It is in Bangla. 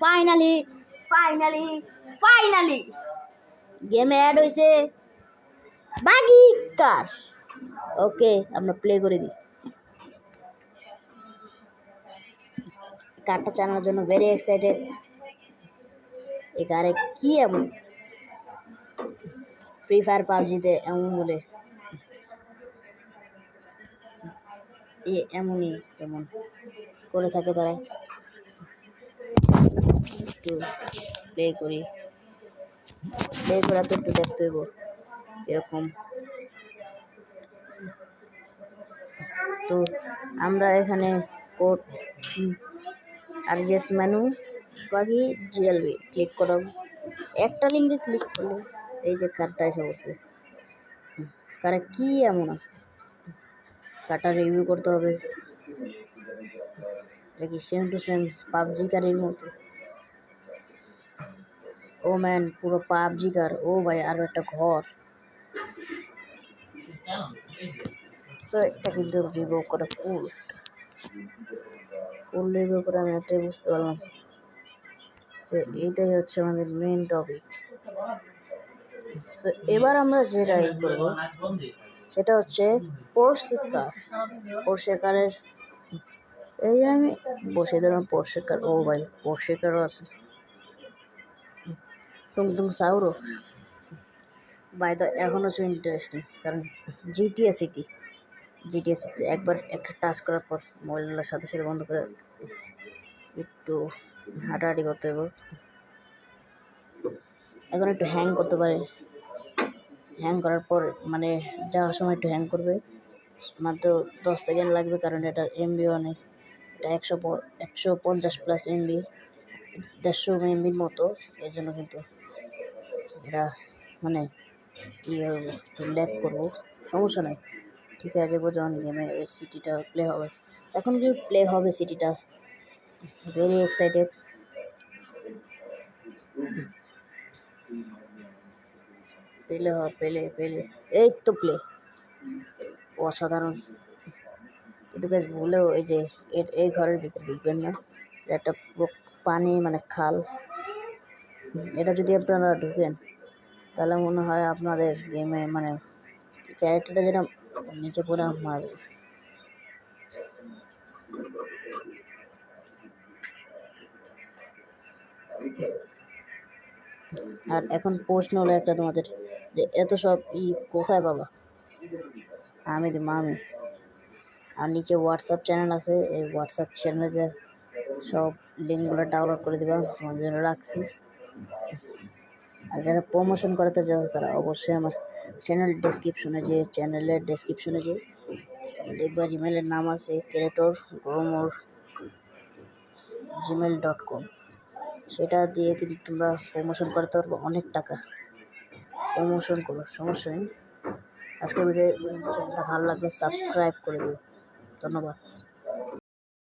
ফাইনালি ফাইনালি ফাইনালি গেমে অ্যাড হয়েছে বাগি কার? ওকে আমরা প্লে করে দিই। কারটা চালানোর জন্য ভেরি এক্সাইটেড এই কারে কি এমন? ফ্রি ফায়ার পাবজিতে এমন বলে। এ এমনই যেমন করে থাকে তারা। একটু প্লে করি। প্লে করা তো একটু দেখতে হইব এরকম তো আমরা এখানে কোড আর জেস মেনু বাকি জিএলবি ক্লিক করাব। একটা লিঙ্কে ক্লিক করলে এই যে কার্ডটা এসে বসে কারে কি এমন আছে? কার্ডটা রিভিউ করতে হবে। এটা কি সেম টু সেম পাবজি কারের মতো? ও ম্যান, পুরো পাবজি কার। ও ভাই, আরও একটা ঘর। তো এটা কিন্তু রিভিউ করা ফুল ফুল রিভিউ করে আমি একটাই বুঝতে পারলাম। যে এইটাই হচ্ছে আমাদের মেন টপিক তো এবার আমরা যেটা ই করব, সেটা হচ্ছে পোর্সে কার পোর্সে কারের এই আমি বসে দিলাম পোর্সে কার ও ভাই পোর্সে কারও আছে। টুং সাউরো বাই দ্য এখনও হচ্ছে ইন্টারেস্টিং কারণ জিটিএ সিটি জিটিএ সিটি একবার একটা টাচ করার পর মোবাইলগুলোর সাথে সাথে বন্ধ করে একটু হাঁটাহাঁটি করতে হবে এখন একটু হ্যাং করতে পারে হ্যাং করার পর মানে যাওয়ার সময় একটু হ্যাং করবে মাত্র দশ সেকেন্ড লাগবে কারণ এটা এমবি অনেক এটা একশো একশো পঞ্চাশ প্লাস এমবি দেড়শো এমবির মতো এই জন্য কিন্তু এটা মানে কী ল্যাক করব, সমস্যা নাই। ঠিক আছে যখন গেমে সিটিটা প্লে হবে। এখন কি প্লে হবে সিটিটা ভেরি এক্সাইটেড পেলে হ পেলে পেলে এই তো প্লে অসাধারণ। কিন্তু গাছ ভুলেও এই যে এর এই ঘরের ভিতরে ঢুকবেন না। একটা পানি মানে খাল। এটা যদি আপনারা ঢুকেন তাহলে মনে হয় আপনাদের গেমে মানে ক্যারেক্টারটা যেটা নিচে পড়ে মারবে আর এখন প্রশ্ন হলো একটা তোমাদের, যে এত সব ই কোথায় পাবা আমি দি মামি। আর নিচে হোয়াটসঅ্যাপ চ্যানেল আছে, এই হোয়াটসঅ্যাপ চ্যানেলে যে সব লিঙ্কগুলো ডাউনলোড করে দেবা, তোমাদের জন্য রাখছি। আর যারা প্রমোশন করাতে চাও তারা অবশ্যই আমার চ্যানেল ডেসক্রিপশনে যে চ্যানেলের ডেসক্রিপশনে যে দেখবা জিমেলের নাম আছে creator growmore Gmail dot com সেটা দিয়ে কিন্তু তোমরা প্রমোশন করতে পারব অনেক টাকা। প্রমোশন করো, সমস্যা নেই। আজকে ভিডিও ভালো লাগলে সাবস্ক্রাইব করে দিও। ধন্যবাদ।